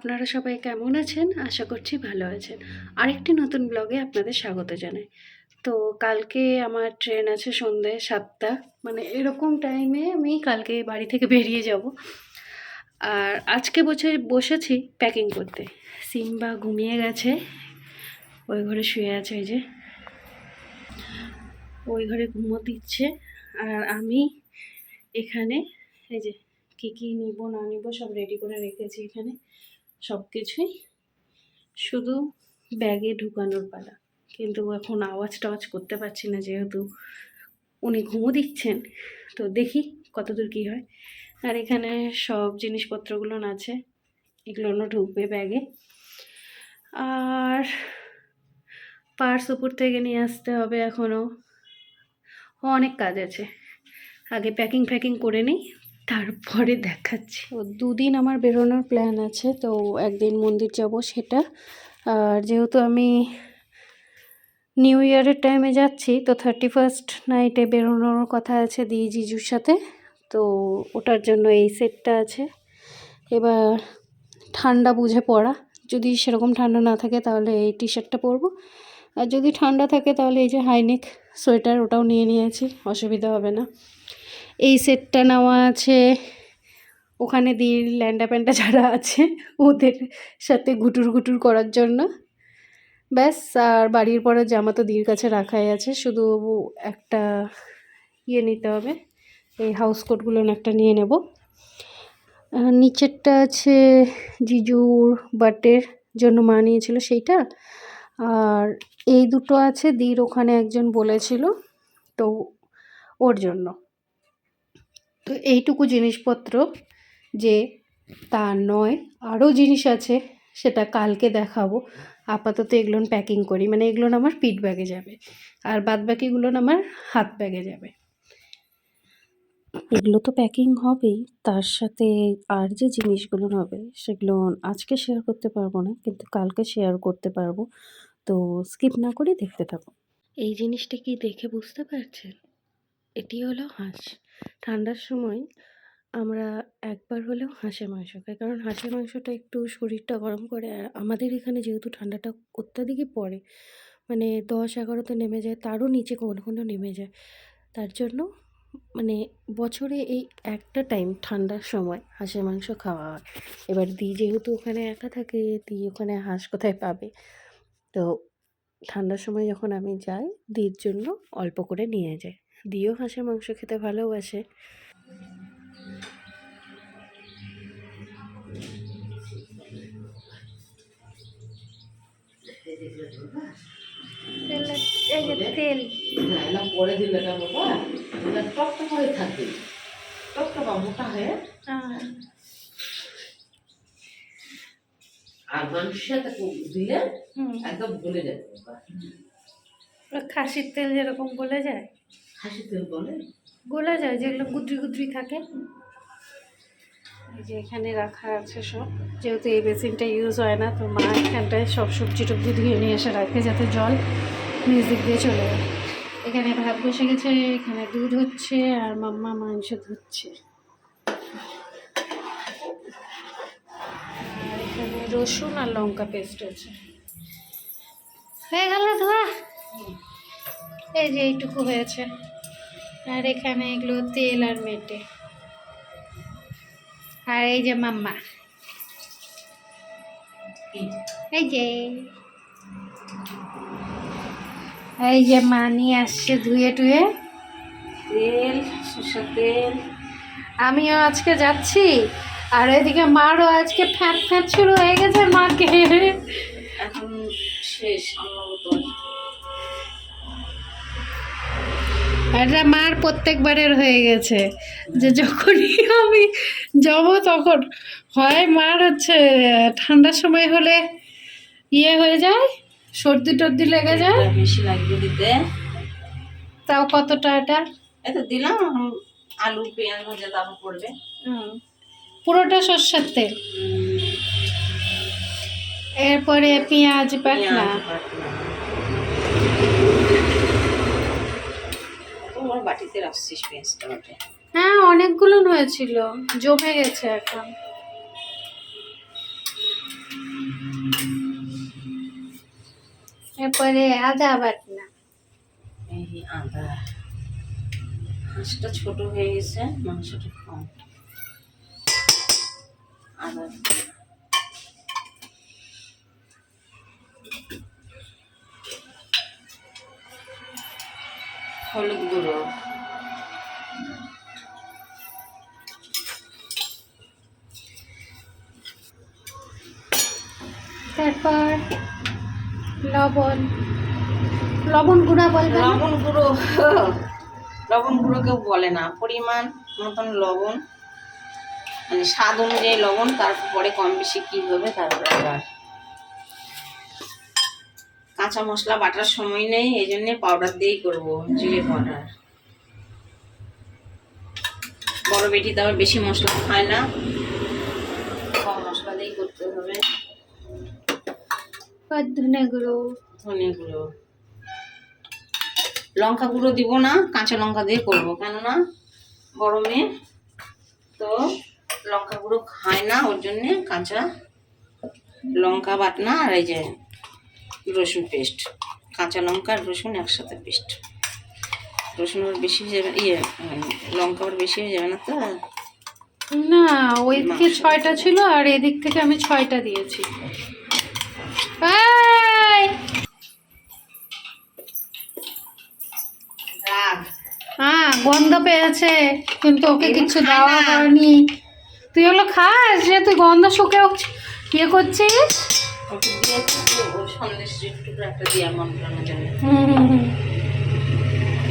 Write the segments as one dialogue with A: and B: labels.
A: আপনারা সবাই কেমন আছেন? আশা করছি ভালো আছেন। আরেকটি নতুন ব্লগে আপনাদের স্বাগত জানাই। তো কালকে আমার ট্রেন আছে সন্ধ্যে সাতটা মানে এরকম টাইমে আমি কালকে বাড়ি থেকে বেরিয়ে যাব। আর আজকে বসে, বসেছি প্যাকিং করতে। সিম্বা ঘুমিয়ে গেছে। ওই ঘরে শুয়ে আছে ওই যে। ওই ঘরে ঘুমো দিচ্ছে। আর আমি এখানে, এই যে কী কী নিব না নিব সব রেডি করে রেখেছি এখানে। সব কিছুই শুধু ব্যাগে ঢুকানোর পালা। কিন্তু এখন আওয়াজ টাওয়াজ করতে পারছি না, যেহেতু উনি ঘুমো দিচ্ছেন, তো দেখি কতদূর কী হয়। আর এখানে সব জিনিসপত্রগুলো আছে এগুলো ঢুকবে ব্যাগে। আর পার্স উপর থেকে নিয়ে আসতে হবে এখনও অনেক কাজ আছে। আগে প্যাকিং ফ্যাকিং করে নিই তারপরে দেখাচ্ছি। তো দুদিন আমার বেরোনোর প্ল্যান আছে, তো একদিন মন্দির যাব সেটা। আর যেহেতু আমি নিউ ইয়ারের টাইমে যাচ্ছি, তো থার্টি ফার্স্ট নাইটে বেরোনোর কথা আছে দি জিজুর সাথে। তো ওটার জন্য এই সেটটা আছে। এবার ঠান্ডা বুঝে পড়া। যদি সেরকম ঠান্ডা না থাকে তাহলে এই টি শার্টটা পরবো। আর যদি ঠান্ডা থাকে তাহলে এই যে হাইনেক সোয়েটার ওটাও নিয়ে নিয়েছি, অসুবিধা হবে না। এই সেটটা নেওয়া আছে। ওখানে দিয়ে ল্যান্ডা প্যান্ডা যারা আছে, ওদের সাথে ঘুটুর ঘুটুর করার জন্য। ব্যাস, আর বাড়ির পরে জামা তো দির কাছে রাখাই আছে। শুধু একটা ইয়ে নিতে হবে। এই হাউস কোটগুলো একটা নিয়ে নেব। নিচেরটা আছে জিজুর বার্থডের জন্য মা নিয়েছিল সেইটা। আর এই দুটো আছে, দির ওখানে একজন বলেছিল, তো ওর জন্য। তো এইটুকু জিনিসপত্র যে তা নয়, আরও জিনিস আছে, সেটা কালকে দেখাবো। আপাতত এগুলো প্যাকিং করি। মানে এগুলো আমার পিট ব্যাগে যাবে। আর বাদ বাকিগুলো আমার হাত ব্যাগে যাবে। এগুলো তো প্যাকিং হবেই। তার সাথে আর যে জিনিসগুলো হবে, সেগুলো আজকে শেয়ার করতে পারব না, কিন্তু কালকে শেয়ার করতে পারব। তো স্কিপ না করে দেখতে থাকো। এই জিনিসটা কি দেখে বুঝতে পারছেন? এটি হলো হাঁস। ঠান্ডার সময় আমরা একবার হলেও হাঁসের মাংস খাই। কারণ হাঁসের মাংসটা একটু শরীরটা গরম করে আর আমাদের এখানে যেহেতু ঠান্ডাটা অত্যাধিকই পড়ে মানে দশ এগারোতে নেমে যায়, তারও নিচে কখনো কখনো নেমে যায়। তার জন্য মানে বছরে এই একটা টাইম ঠান্ডার সময় হাঁসের মাংস খাওয়া হয়। এবার দি যেহেতু ওখানে একা থাকে দি ওখানে হাঁস কোথায় পাবে? তো ঠান্ডার সময় যখন আমি যাই, দির জন্য অল্প করে নিয়ে যাই। দিও হাঁসের মাংস খেতে ভালোবাসে। তেল
B: পরে দিলে টকটক হয়ে? থাকে। টকটকা মোটা হয়ে আর দিলে একদম গলে যাবে
A: খাসির তেল যেরকম গলে যায়।
B: তেল বলে?
A: গোলা যায় যেগুলো গুদ্রি গুদ্রি থাকে। এই যে এখানে রাখা আছে সব। যেহেতু এই বেসিনটা ইউজ হয় না তো মা এখানটায় সব সবজি টবজি ধুয়ে নিয়ে এসে রাখে যাতে জল মিউজিক দিয়ে চলে যায়। এখানে ভাত বসে গেছে এখানে দুধ হচ্ছে আর মাম্মা মাংস ধুচ্ছে। এখানে রসুন আর লঙ্কা পেস্ট আছে। হয়ে গেল ধোয়া? এই যে এইটুকু হয়েছে। আর এখানে এগুলো তেল আর মেটে। আর এই যে মাম্মা। এই যে। এই যে মা নিয়ে আসছে ধুয়ে টুয়ে। তেল সরষের তেল। আমিও আজকে যাচ্ছি। আর এদিকে মারও আজকে ফ্যাট ফ্যাট শুরু হয়ে গেছে মাকে।
B: এখন শেষ সম্ভবত
A: এটা মার প্রত্যেকবারের হয়ে গেছে। যে যখনই আমি যাব তখন হয় মার হচ্ছে ঠান্ডার সময় হলে ইয়ে হয়ে যায় সর্দি টর্দি লেগে যায়।
B: বেশি লাগবে দিতে।
A: তাও কতটা এটা?
B: এত দিলাম আলু পেঁয়াজ ভাজা দাম পড়বে
A: হুম। পুরোটা সর্ষের তেল। এরপরে পেঁয়াজ বাটনা।
B: তোমার বাটিতে রাখছিস পেঁয়াজটা ওটা
A: হ্যাঁ অনেকগুলো হয়েছিল। জমে গেছে এখন। এরপরে আদা বাটনা।
B: এই আদা। হাঁসটা ছোট হয়ে গেছে মাংসটা কম। আদা। হলুদ গুঁড়ো
A: তারপর লবণ। লবণ গুঁড়া বলবে
B: লবণ গুঁড়ো। লবণ গুঁড়ো কেউ বলে না। পরিমাণ মতন লবণ। মানে স্বাদ অনুযায়ী লবণ তারপরে কম বেশি কী হবে তারপরে আবার কাঁচা মশলা বাটার সময় নেই এই জন্যে পাউডার দিয়েই করব জিরে পাউডার বড় বেটি তো আবার বেশি মশলা খায় না। কম মশলা দিয়েই করতে হবে।
A: ধনে গুঁড়ো।
B: ধনে গুঁড়ো। লঙ্কা গুঁড়ো দিব না কাঁচা লঙ্কা দিয়ে করব কেননা বড় মেয়ে তো লঙ্কা গুঁড়ো খায় না ওর জন্যে কাঁচা লঙ্কা বাটনা আর এই যে রসুন পেস্ট কাঁচা লঙ্কা আর রসুন একসাথে পেস্ট। রসুন ওর বেশি হয়ে যাবে ইয়ে লঙ্কা ওর বেশি হয়ে যাবে না তো?
A: না ওই
B: দিকে
A: ছয়টা ছিল আর এদিক থেকে আমি ছয়টা দিয়েছি। হ্যাঁ গন্ধ পেয়েছে কিন্তু ওকে কিছু দেওয়া। হয়নি। তুই হলো খাস যে তুই গন্ধ শুকে ইয়ে করছিস?
B: একটু দিয়ে মন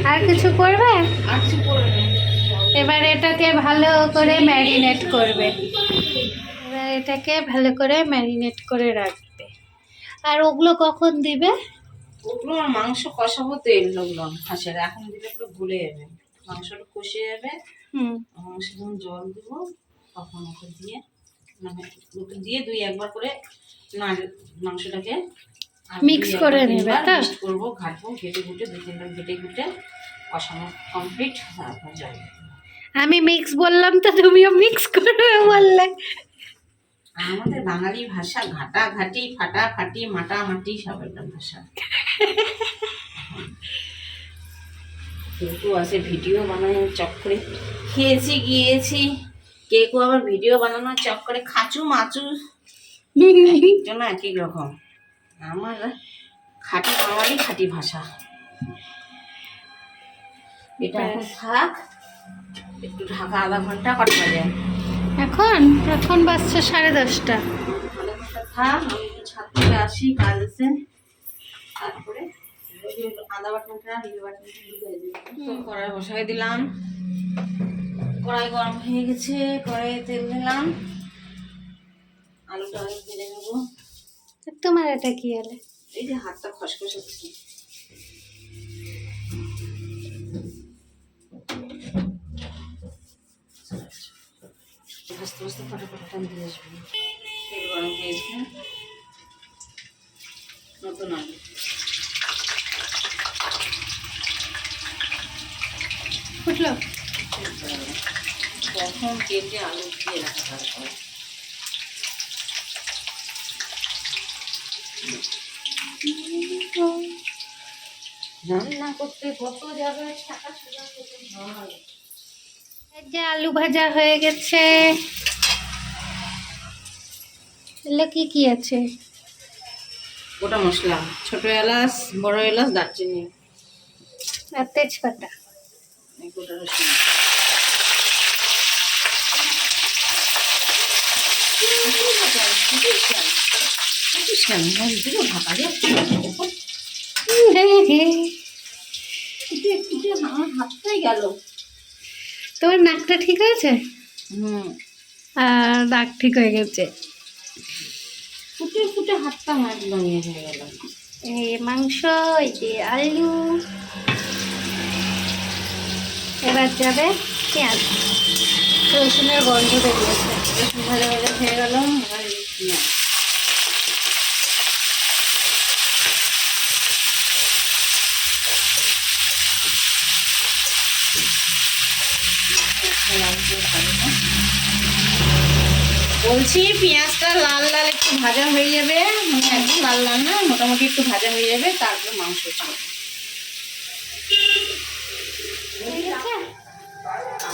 A: আর কিছু করবে?
B: আর কিছু করবে
A: এবার এটাকে ভালো করে ম্যারিনেট করবে। এবার এটাকে ভালো করে ম্যারিনেট করে রাখবে। আর ওগুলো কখন দিবে?
B: ওগুলো আর মাংস কষাবো তেল ওগুলো হাঁসের এখন দিলে পুরো গলে যাবে। মাংসটা কষে যাবে।
A: হুম।
B: মাংস যখন জল দেবো। তখন ওকে দিয়ে মানে ওকে দিয়ে দুই একবার করে মাংসটাকে দুই
A: করে নেবে, তো?
B: করব ঘাটবো ঘেটে ঘুটে দুই তিনবার ঘেটে ঘুটে কষানো কমপ্লিট তারপর যাবে।
A: আমি মিক্স বললাম তো তুমিও মিক্স করবে বললে।
B: আমাদের বাঙালি ভাষা ঘাটা ঘাটি ফাটা ফাটি মাটা মাটি সব একটা ভাষা। কেউ আছে ভিডিও বানানোর চক্করে। খেয়েছি গিয়েছি। কেউ আবার ভিডিও বানানোর চক্করে খাচু মাচু। একজন এক এক রকম। আমার খাঁটি বাঙালি খাঁটি ভাষা। এটা এখন থাক একটু ঢাকা আধা ঘণ্টা কটা যায়
A: এখন এখন বাজছে সাড়ে দশটা।
B: থাক ছাদ থেকে আসি কাজ আছে। তারপরে আদা বাটনটা জিরে বাটনটা কড়াই বসাই দিলাম। কড়াই গরম হয়ে গেছে কড়াইয়ে তেল দিলাম। আলুটা আমি ভেজে নেব।
A: তোমার এটা কি হলে?
B: এই যে হাতটা খসখস হচ্ছে ফটাফট টান দিয়ে আসবে। তেল গরম হয়েছে নতুন আলু
A: ফুটলো?
B: কখন কেটে আলু দিয়ে রাখা তারপর। রান্না করতে কত যাবে? টাকা সোজা হয়।
A: যে আলু ভাজা হয়ে গেছে। কি কি আছে?
B: গোটা মশলা ছোট এলাচ বড় এলাচ দারচিনি।
A: আর তেজপাতা।
B: এই গোটা রসুন। আমার হাতটাই গেল।
A: তোমার নাকটা ঠিক আছে
B: হুম।
A: আর দাগ ঠিক হয়ে গেছে?
B: ফুটে ফুটে হাতটা একদম ইয়ে হয়ে গেল।
A: এই মাংস এই যে আলু। এবার যাবে পেঁয়াজ। রসুনের গন্ধ বেরিয়েছে।
B: রসুন ভাজা ভাজা হয়ে গেল এই পেঁয়াজ। পেঁয়াজটা লাল করে ভাজবো। বলছি পেঁয়াজটা লাল লাল একটু ভাজা হয়ে যাবে। মানে একদম লাল লাল না, মোটামুটি একটু ভাজা হয়ে যাবে, তারপর মাংস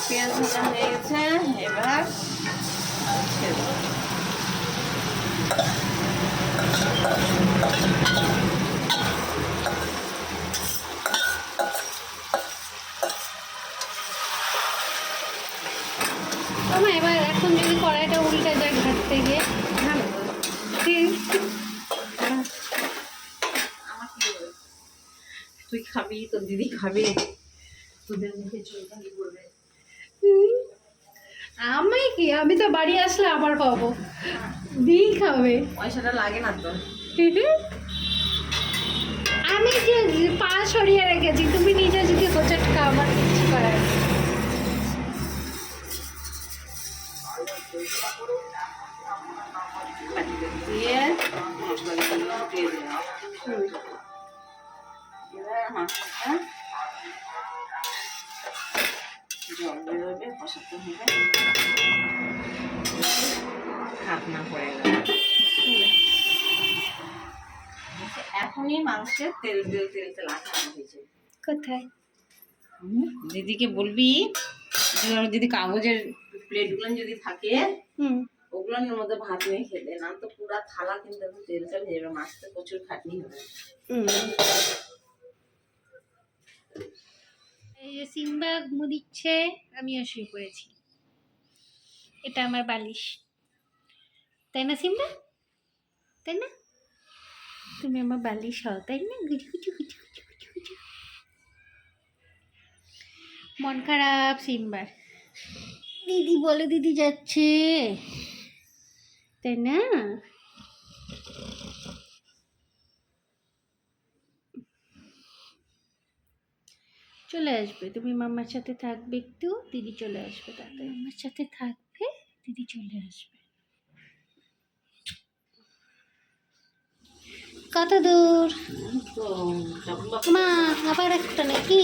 B: পেঁয়াজ হয়ে গেছে, এবার দেবো।
A: আমার এবার এখন যদি কড়াইটা উল্টে গিয়ে
B: হবে? তুই খাবি তোর দিদি খাবে। তোদের মুখে চুলকানি পড়বে।
A: আমি কি? আমি তো বাড়ি আসলে আবার পাবো দি খাবে।
B: পয়সাটা লাগে না তো।
A: আমি যে পা সরিয়ে রেখেছি তুমি নিজে যদি হোচট খাও আমার কিচ্ছু করার
B: মশলাগুলো দিয়ে দিলাম এবার মাংসটা জল বেরোবে কষাতে হবে ঢাকনা পড়ে গেল এখনই মাংসের তেল তেল তেল তেল হয়েছে।
A: কোথায়?
B: দিদিকে বলবি যদি কাগজের প্লেটগুলো যদি থাকে
A: হুম।
B: ওগুলোর মধ্যে ভাত নিয়ে খেতে না তো পুরা থালা কিন্তু একদম তেল তেল হয়ে যাবে মাছতে প্রচুর খাটনি হবে।
A: এই যে সিম্বা ঘুমো দিচ্ছে, আমিও শুয়ে পড়েছি। এটা আমার বালিশ। তাই না সিম্বা? তাই না? তুমি আমার বালিশ হও, তাই না? মন খারাপ সিম্বার দিদি বলে, দিদি যাচ্ছে। তাই না চলে আসবে। তুমি মামার সাথে থাকবে একটু দিদি চলে আসবে তাড়াতাড়ি আমার সাথে থাকবে দিদি চলে আসবে। কত দূর? মা আবার একটা নাকি?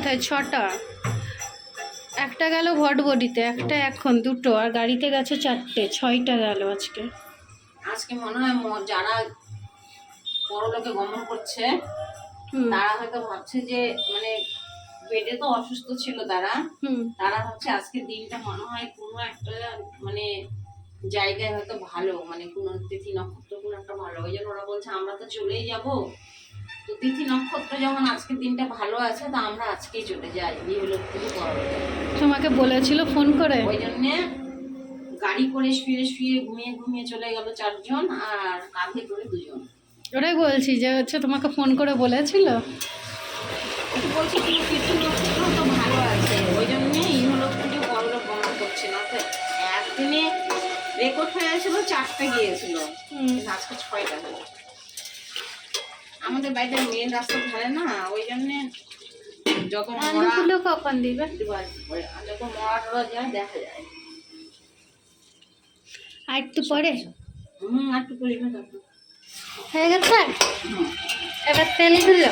A: কোথায়? ছটা। একটা গেল ভটবডিতে একটা এখন দুটো আর গাড়িতে গেছে চারটে ছয়টা গেল আজকে।
B: আজকে মনে হয় যারা পরলোকে গমন করছে তারা হয়তো ভাবছে যে মানে পেটে তো অসুস্থ ছিল তারা
A: হুম।
B: তারা হচ্ছে আজকের দিনটা মনে হয় কোনো একটা মানে জায়গায় হয়তো ভালো মানে কোনো তিথি নক্ষত্র কোনো একটা ভালো। ওই জন্য ওরা বলছে আমরা তো চলেই যাব। তো তিথি নক্ষত্র যখন আজকের দিনটা ভালো আছে তো আমরা আজকেই চলে যাই। ইহলোক থেকে
A: তোমাকে বলেছিল ফোন করে?
B: ওই জন্যে গাড়ি করে শুয়ে শুয়ে ঘুমিয়ে ঘুমিয়ে চলে গেল চারজন আর কাঁধে করে দুজন।
A: ওটাই বলছি যে হচ্ছে তোমাকে ফোন করে বলেছিল?
B: বলছি কিন্তু তিথি নক্ষত্র তো ভালো আছে। ওই জন্যে ইহলোক থেকে পরলোক গমন করছে। না তো একদিনে রেকর্ড হয়ে গেছিল চারটে গিয়েছিল। আজকে ছয়টা হলো। আমাদের বাড়িতে মেন রাস্তা ধারে না ওই জন্যে যত মরা
A: আলুগুলো কখন দিবে?
B: যত মরা টরা যায় দেখা যায়।
A: আর একটু পরে?
B: হুম আর একটু তারপর
A: হয়ে গেছে? এবার তেলগুলো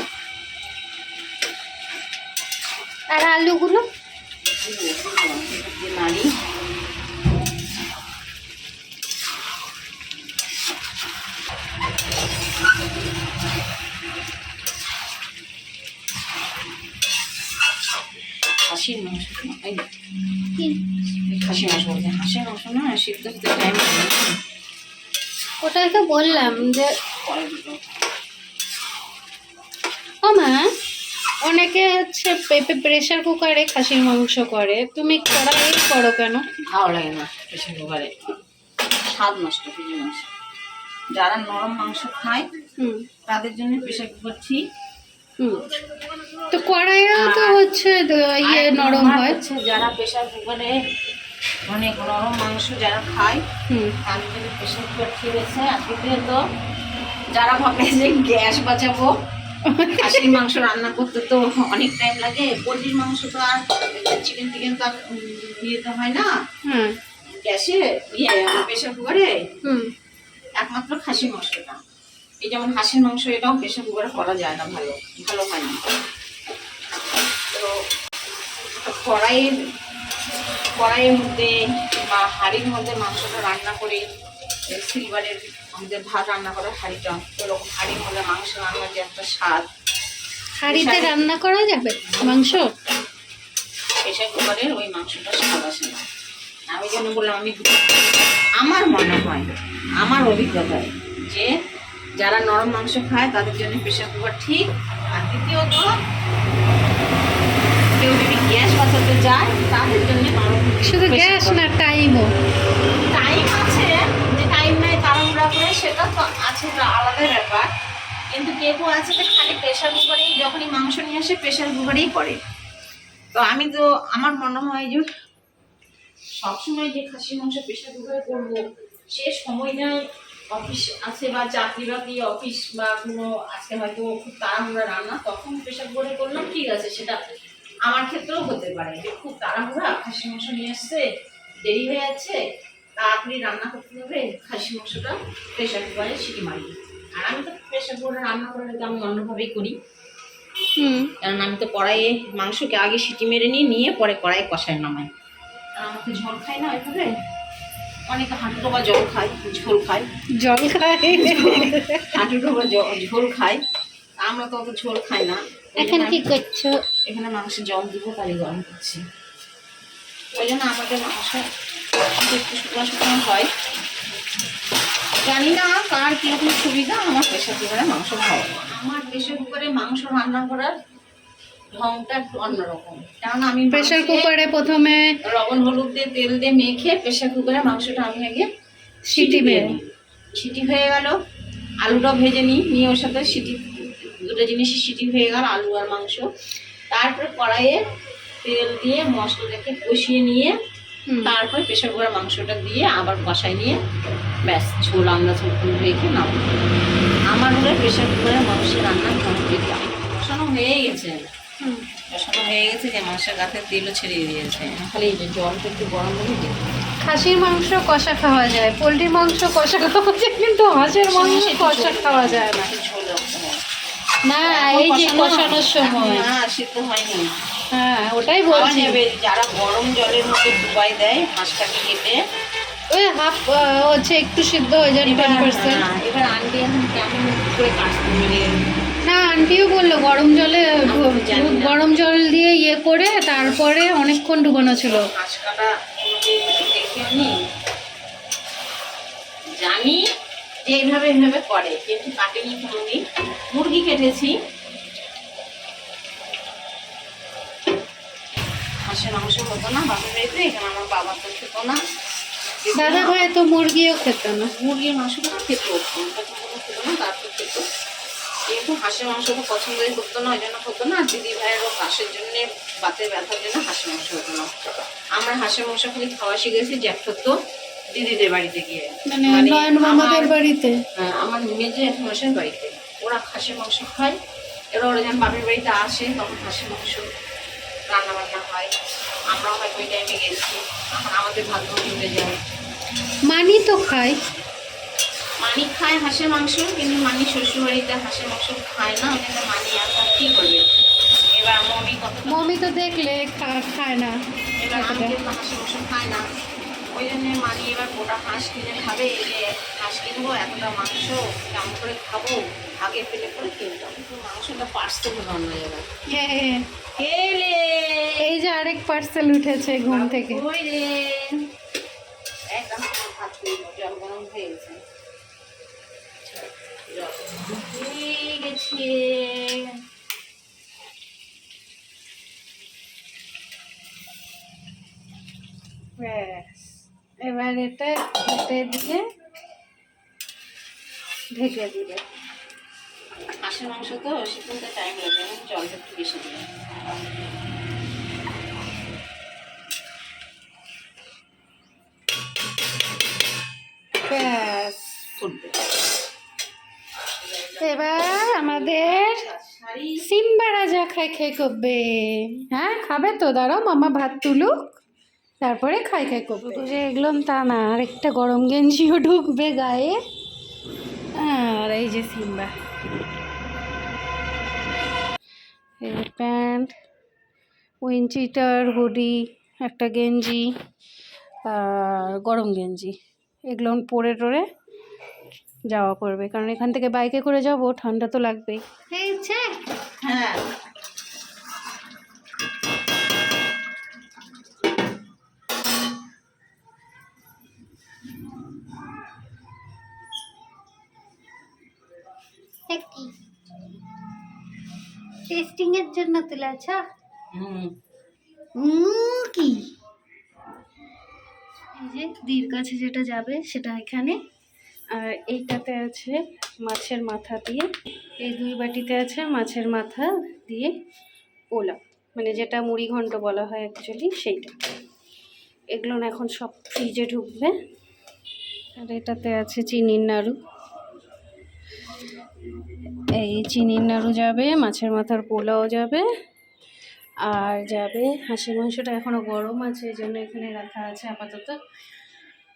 A: আর আলুগুলো?
B: নারী হাসির মাংস
A: কি?
B: খাসি মাংস বলতে হাসির মাংস না সিদ্ধ হতে টাইম লাগে
A: ওটাই তো বললাম যে ও মা অনেকে হচ্ছে পেঁপে প্রেশার কুকারে খাসির মাংস করে। তুমি কড়াই করো কেন?
B: ভালো লাগে না প্রেশার কুকারে স্বাদ নষ্ট কিছু মাংস যারা নরম মাংস খায়
A: হুম।
B: তাদের জন্য প্রেশার কুকার ঠিক।
A: তো কড়াইও তো হচ্ছে ইয়ে নরম হয়।
B: যারা প্রেশার কুকারে অনেক নরম মাংস যারা খায়
A: হুম।
B: তাদের প্রেশার কুকার ঠিক আছে আর দ্বিতীয়ত যারা ভাবে যে গ্যাস বাঁচাবো খাসির মাংস রান্না করতে তো অনেক টাইম লাগে পোলট্রির মাংস তো আর চিকেন টিকেন তো আর ইয়েতে হয় না। গ্যাসে ইয়ে প্রেশার কুকারে
A: হুম।
B: একমাত্র খাসির মাংসটা এই যেমন হাঁসের মাংস এটাও প্রেশার কুকারে করা যায় না ভালো ভালো হয় না। তো কড়াইয়ের কড়াইয়ের মধ্যে বা হাঁড়ির মধ্যে মাংসটা রান্না করে সিলভারের আমাদের ভাত রান্না করা হাঁড়িটা এরকম হাঁড়ির মধ্যে মাংস রান্নার যে একটা স্বাদ।
A: হাঁড়িতে রান্না করা যাবে? মাংস?
B: প্রেশার কুকারের ওই মাংসটা স্বাদ আসে না। আমি জন্য বললাম আমি আমার মনে হয় আমার অভিজ্ঞতায় যে যারা নরম মাংস খায় তাদের জন্য প্রেশার কুকার ঠিক। আর দ্বিতীয়ত কেউ যদি গ্যাস বাঁচাতে যায় তাদের জন্য
A: শুধু গ্যাস না টাইমও
B: টাইম আছে যে টাইম নাই তাড়াহুড়া করে সেটা তো আছে আলাদা ব্যাপার। কিন্তু কেউ কেউ আছে যে খালি প্রেশার কুকারেই যখনই মাংস নিয়ে আসে প্রেশার কুকারেই করে। তো আমি তো আমার মনে হয় যে সবসময় যে খাসি মাংস প্রেশার কুকারে করব সে সময়টা অফিস আছে বা চাকরি বাকরি অফিস বা কোনো আজকে হয়তো খুব তাড়াহুড়া রান্না তখন প্রেশার কুকারে করলাম ঠিক আছে সেটা আমার ক্ষেত্রেও হতে পারে। যে খুব তাড়াহুড়া খাসি মাংস নিয়ে আসছে দেরি হয়ে যাচ্ছে তাড়াতাড়ি রান্না করতে হবে খাসি মাংসটা প্রেশার কুকারে সিটি মারি আর আমি তো প্রেশার কুকারে রান্না করলে তো আমি অন্যভাবেই করি।
A: হুম।
B: কারণ আমি তো কড়াইয়ে মাংসকে আগে সিটি মেরে নিয়ে নিয়ে পরে কড়াইয়ে কষায় নামাই। আর আমাকে ঝোল খাই না ওইভাবে? অনেকে হাঁটু ডোবা জল খায় ঝোল খায়।
A: জল খাই
B: হাঁটু ডোবা ঝোল খায়। আমরা তো অত ঝোল খাই না।
A: এখন কি করছ?
B: এখানে মাংসের জল দিব তাই গরম করছি। ওই জন্য আমাদের মাংস একটু শুকনো শুকনো হয়। জানি না কার কীরকম সুবিধা আমার প্রেশার কুকারে মাংস খাওয়া। আমার প্রেশার কুকারে মাংস রান্না করার ঢংটা অন্যরকম। কারণ আমি
A: প্রেশার কুকারে প্রথমে
B: লবণ হলুদ দিয়ে তেল দিয়ে মেখে প্রেশার কুকারে মাংসটা আমি আগে
A: সিটি মেরে
B: সিটি হয়ে গেল আলুটাও ভেজে নিই। নিয়ে ওর সাথে সিটি দুটো জিনিসই সিটি হয়ে গেল আলু আর মাংস। তারপরে কড়াইয়ে তেল দিয়ে মশলা রেখে কষিয়ে নিয়ে তারপর প্রেশার কুকারে মাংসটা দিয়ে আবার কষাই নিয়ে ব্যাস ঝোল আন্দাজ মতন রেখে নাম আমার হলে প্রেশার কুকারে মাংস রান্না কমপ্লিট কষানো হয়ে গেছে। কষানো হয়ে গেছে যে মাংসের গাছে তেলও ছেড়ে দিয়েছে। খালি এই যে জলটা একটু গরম দিই।
A: খাসির মাংস কষা খাওয়া যায় পোলট্রির মাংস কষা খাওয়া যায় কিন্তু হাঁসের মাংস কষা খাওয়া যায় না।
B: ঝোল
A: না এই যে কষানোর সময়।
B: না সিদ্ধ হয়নি।
A: হ্যাঁ ওটাই বলছি।
B: যারা গরম জলের মধ্যে ডুবাই দেয় হাঁসটাকে কেটে।
A: ওই হাফ হচ্ছে একটু সিদ্ধ হয়ে যায় টেন পার্সেন্ট
B: হ্যাঁ, এবার আন্টি এখন কেমন করে মানে
A: না আন্টিও বলল গরম জলে। গরম জল দিয়ে ইয়ে করে তারপরে অনেকক্ষণ ডুবানো ছিল।
B: জানি যে এইভাবে এইভাবে করে কিন্তু কাটেনি কোনোদিন। মুরগি কেটেছি। হাঁসের মাংস হতো না বাপের বাড়িতে এখানে আমার বাবা তো খেত না।
A: দাদা ভাই তো মুরগিও খেত না।
B: মুরগির মাংসটা খেত খেত না তারপর খেত। কিন্তু হাঁসের মাংস তো পছন্দই করতো না ওই জন্য হতো না। দিদি ভাইয়েরও কাশের জন্য বাতে ব্যথার জন্য হাঁসের মাংস হতো না। আমরা হাঁসের মাংস খালি খাওয়া শিখেছি জ্যাঠর তো দিদিদের বাড়িতে গিয়ে।
A: মানে মামাদের
B: আমার-
A: বাড়িতে?
B: হ্যাঁ, আমার মেজে মাসের বাড়িতে। ওরা হাঁসের মাংস খায়। এবার ওরা যখন বাপের বাড়িতে আসে তখন হাঁসের মাংস রান্না বান্না হয়। আমরাও হয়তো ওই টাইমে গেছি। আমাদের ভাগ্য মিলে যায়।
A: মানি তো খাই
B: মানি খায় হাঁসের মাংস কিন্তু মানি শ্বশুর বাড়িতে হাঁসের মাংস খায় না জন্য মানি এখন কি করবে এবার মমি কত
A: মমি তো দেখলে খায় না।
B: এবার আমি কিন্তু হাঁসের মাংস খায় না। ওই জন্য মানি এবার গোটা হাঁস কিনে খাবে যে হাঁস কিনবো এতটা মাংস কেমন করে খাব আগে পেলে করে কিনতাম কিন্তু মাংসটা পার্সেল
A: হ্যাঁ
B: এলে!
A: এই যে আরেক পার্সেল উঠেছে ঘুম থেকে।
B: ওই রে! একদম ভাত গরম হয়ে গেছে জল
A: ব্যাস এবার এটা কেটে দিয়ে ঢেকে দিবে।
B: হাঁসের মাংস তো সেখানটা টাইম লাগে আমি জলটা একটু বেশি দিই
A: ব্যাস।
B: ফুটবে।
A: এবার আমাদের সিম্বা রাজা খাই খাই করবে। হ্যাঁ খাবে তো দাঁড়াও মামা ভাত তুলুক তারপরে খাই খাই করবে। যে এগলাম তা না আর একটা গরম গেঞ্জিও ঢুকবে গায়ে। আর এই যে সিম্বা। এই প্যান্ট উইনচিটার হুডি একটা গেঞ্জি আর গরম গেঞ্জি। এগুলো পরে টরে যাওয়া পড়বে কারণ এখান থেকে বাইকে করে যাব ঠান্ডা তো লাগবেই।
B: হ্যাঁ।
A: একটি টেস্টিং এর জন্য তুলেছ?
B: হুম।
A: কি? এই যে দির কাছে যেটা যাবে সেটা এখানে আর এইটাতে আছে মাছের মাথা দিয়ে, এই দুই বাটিতে আছে মাছের মাথা দিয়ে পোলাও। মানে যেটা মুড়ি ঘন্ট বলা হয় অ্যাকচুয়ালি সেইটা। এগুলো না এখন সব ফ্রিজে ঢুকবে। আর এটাতে আছে চিনির নাড়ু। এই চিনির নাড়ু যাবে, মাছের মাথার পোলাও যাবে, আর যাবে হাঁসের মাংসটা এখনও গরম আছে, এই জন্য এখানে রাখা আছে আপাতত।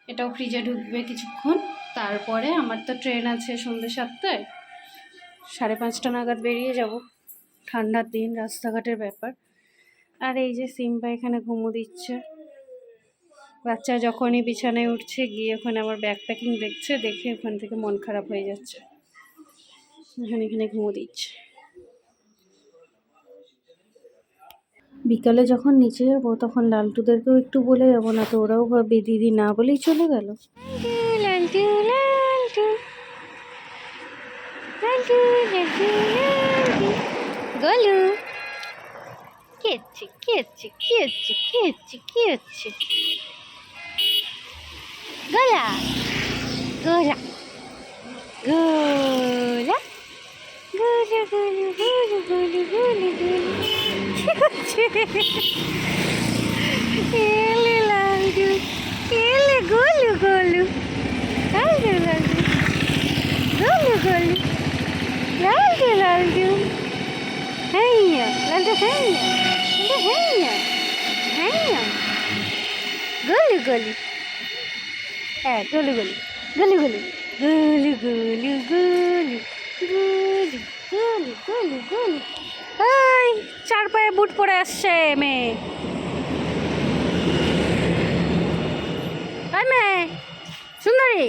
A: এটাও ফ্রিজে ঢুকবে কিছুক্ষণ। তারপরে আমার তো ট্রেন আছে সন্ধ্যে সাতটায়। সাড়ে পাঁচটা নাগাদ বেরিয়ে যাব। ঠান্ডার দিন, রাস্তাঘাটের ব্যাপার। আর এই যে সিম্পা এখানে ঘুমো দিচ্ছে। বাচ্চা যখনই বিছানায় উঠছে, গিয়ে ওখানে আমার ব্যাগ প্যাকিং দেখছে, দেখে ওখান থেকে মন খারাপ হয়ে যাচ্ছে। এখানে এখানে ঘুমো দিচ্ছে। বিকালে যখন নিচে যাব, তখন লালটুদেরকেও একটু বলে যাব না তো ওরাও ভাবে দিদি না বলেই চলে গেল। গলু কি হচ্ছে কি হচ্ছে কি হচ্ছে কি হচ্ছে গোলা গোলা। গোলা গোলা, গোলু গোলু গোলু গোলু। এলে লালটু এলে গোলু গোলু লালটু লালটু গোলু গোলু লালটু হেইয়া লালটু হেইয়া লালটু হেইয়া হেইয়া গোলু গোলু হ্যাঁ গোলু গোলু গোলু গোলু গোলু গোলু গোলু গোলু গোলু গোলু গোলু এই চার পায়ে বুট পরে আসছে মেয়ে। এই মেয়ে, সুন্দরী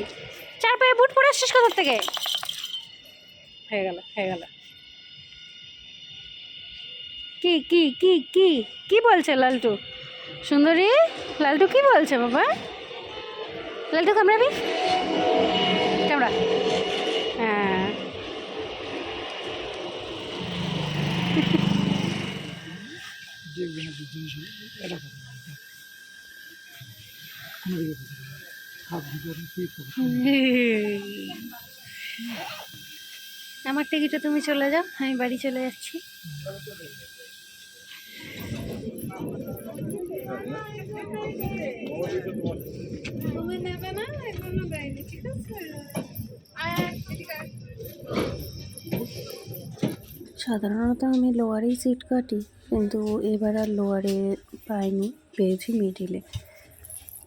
A: চার পায়ে বুট পরে আসছিস কোথার থেকে? হয়ে গেল হয়ে গেল। কি কি কি কি কি বলছে লালটু? সুন্দরী, লালটু কি বলছে বাবা? লালটু কামড়াবি কামড়া হ্যাঁ
C: দেখবে না যে জিনিস কোনো দিকে হাত
A: আমার টিকিটে তুমি চলে যাও আমি বাড়ি চলে যাচ্ছি। তুমি নেবে না এখনও দেয়নি ঠিক আছে? সাধারণত আমি লোয়ারেই সিট কাটি। কিন্তু এবার আর লোয়ারে পাইনি, পেয়েছি মিডিলে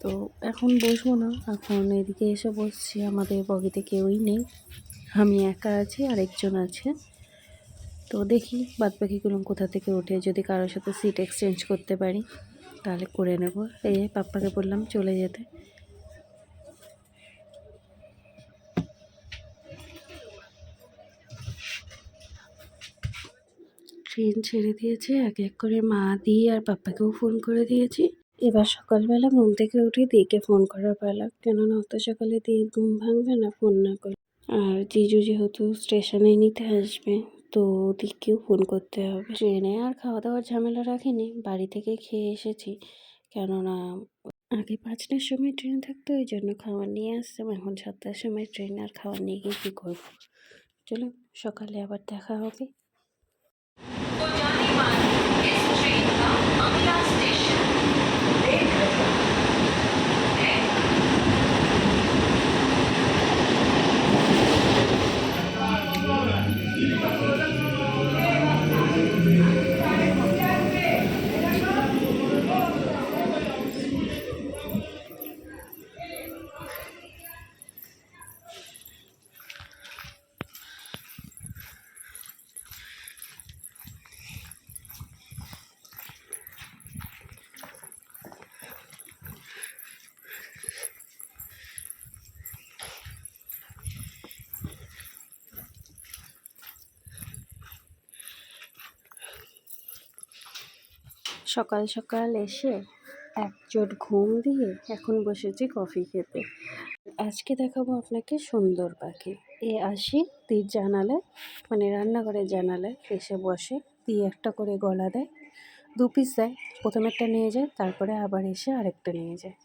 A: তো এখন বসবো না, এখন এদিকে এসে বসছি, আমাদের বগিতে কেউই নেই। আমি একা আছি, আরেকজন আছে। তো দেখি বাদ বাকিগুলো কোথা থেকে উঠে যদি কারোর সাথে সিট এক্সচেঞ্জ করতে পারি, তাহলে করে নেব। এই পাপ্পাকে বললাম চলে যেতে। ট্রেন ছেড়ে দিয়েছে। এক এক করে মা দিয়ে আর পাপ্পাকেও ফোন করে দিয়েছি। এবার সকালবেলা ঘুম থেকে উঠে দিকে ফোন করার পালা। কেননা অত সকালে দিয়ে ঘুম ভাঙবে না ফোন না করে। আর জিজু যেহেতু স্টেশনে নিতে আসবে, তো দিকেও ফোন করতে হবে। ট্রেনে আর খাওয়া দাওয়ার ঝামেলা রাখিনি, বাড়ি থেকে খেয়ে এসেছি। কেননা আগে পাঁচটার সময় ট্রেন থাকতো ওই জন্য খাবার নিয়ে আসতাম। এখন সাতটার সময় ট্রেন আর খাবার নিয়ে গিয়ে কী করব? চলো, সকালে আবার দেখা হবে। one is train from Amila station. সকাল সকাল এসে এক চোট ঘুম দিয়ে এখন বসেছি কফি খেতে। আজকে দেখাবো আপনাকে সুন্দর পাখি। এ আসি তীর জানালায় মানে রান্নাঘরের জানালায় এসে বসে দিয়ে একটা করে গলা দেয়, দু পিস দেয়, প্রথম প্রথমেরটা নিয়ে যায়, তারপরে আবার এসে আরেকটা নিয়ে যায়।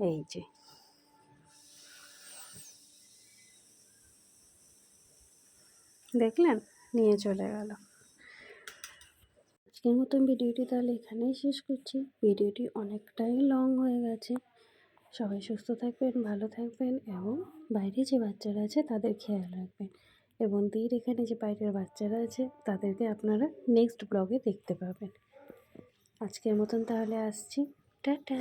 A: এই যে। দেখলেন? নিয়ে চলে গেল। আজকের মতন ভিডিওটি তাহলে এখানেই শেষ করছি। ভিডিওটি অনেকটাই লং হয়ে গেছে। সবাই সুস্থ থাকবেন, ভালো থাকবেন এবং বাইরে যে বাচ্চারা আছে তাদের খেয়াল রাখবেন এবং তীর এখানে যে বাইরের বাচ্চারা আছে তাদেরকে আপনারা নেক্সট ব্লগে দেখতে পাবেন। আজকের মতন তাহলে আসছি। টাটা!